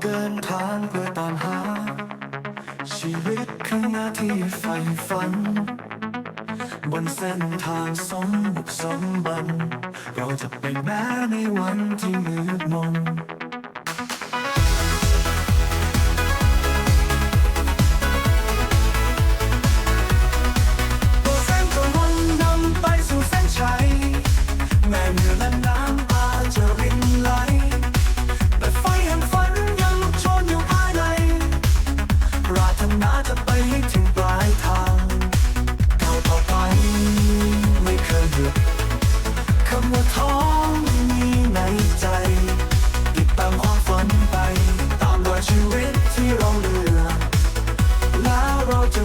เดินทางเพื่อตามหา ชีวิตคือหน้าที่ใฝ่ฝัน บนเส้นทางสมบุกสมบัน เราจะไปแม้ในวันที่มืดมน ไปถึงปลายทางก้าวต่อไปไม่เคยหยุคำว่าท้องมีในใจ ติดตามความฝันไป ตามรอยชีวิตที่เราเลือกแล้วเราจะ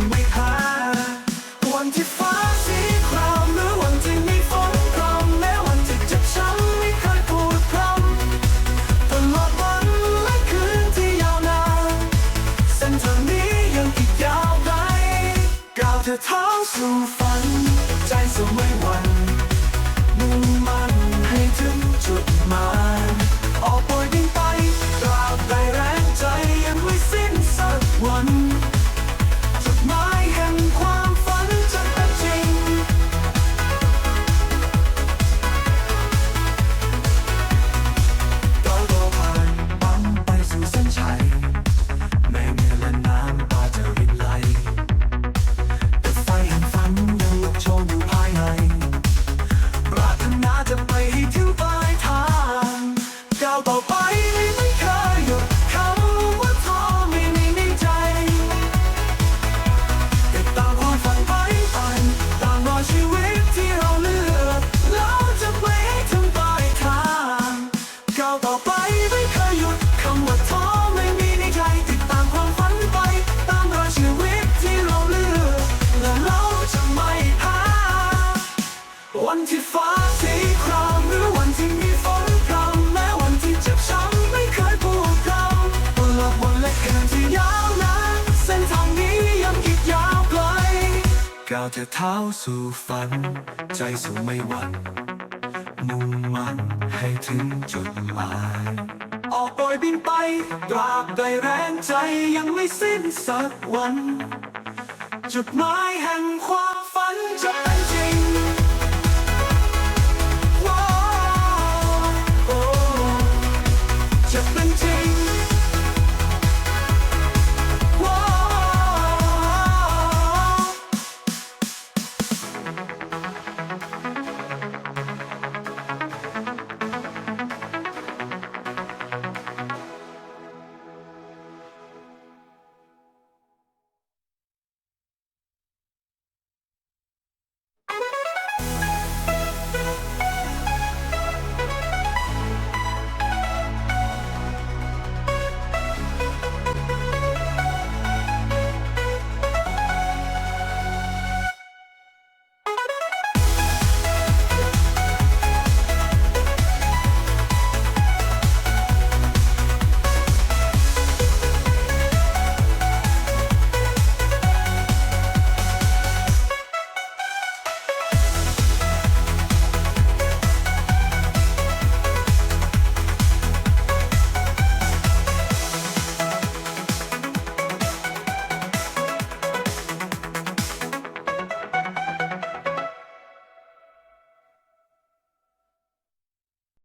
的ธอท้อง ก้าวแต่เท้าสู่ฝัน ใจสู้ไม่หวั่นมุ่งมั่นให้ถึงจุดหมาย ออกโดยบินไปตราบใดแรงใจยังไม่สิ้นสักวัน จุดหมายแห่งความฝันจะเป็น